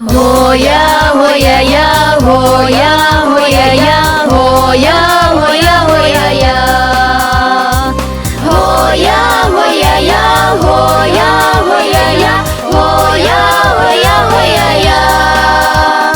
гоя, гоя, я, гоя, гоя, я, гоя, гоя, гоя, я. Гоя, гоя, я, гоя, гоя, я, гоя, гоя, гоя, я.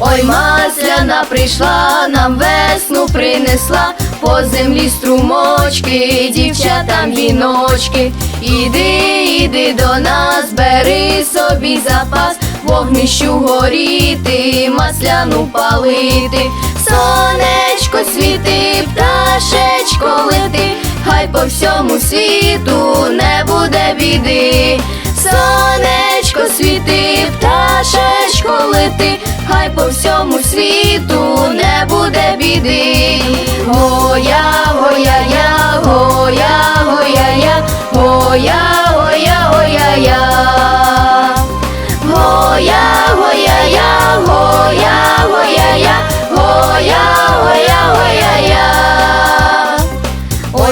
Ой, масляна прийшла, нам весну принесла, по землі струмочки, дівчатам віночки. Іди, іди до нас, бери собі запас, вогнищу горіти, масляну палити, сонечко світи, пташечко лети, хай по всьому світу не буде біди. Сонечко світи, пташечко лети, хай по всьому світу не буде біди.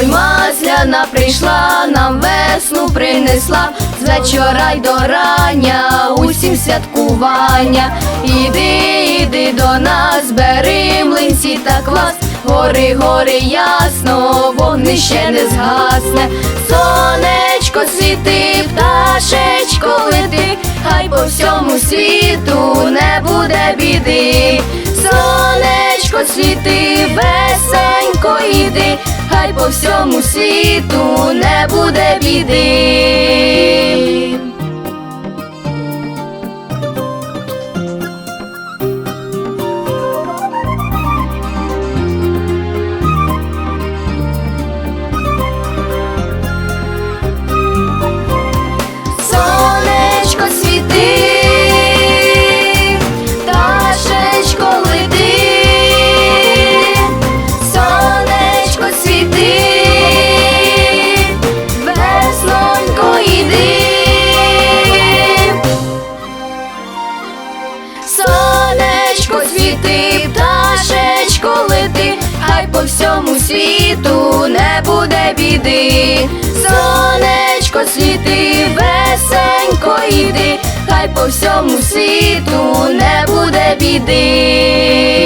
Ой, масляна прийшла, нам весну принесла, з вечора й до рання, усім святкування. Іди, іди до нас, бери млинці та квас, гори, гори ясно, вогнище не згасне, сонечко світи, пташечко лети, хай по всьому світу не буде біди. Сонечко світи, весенько іди, хай по всьому світу не буде біди. Всьому світу не буде біди. Сонечко світи, весенько йди, хай по всьому світу не буде біди.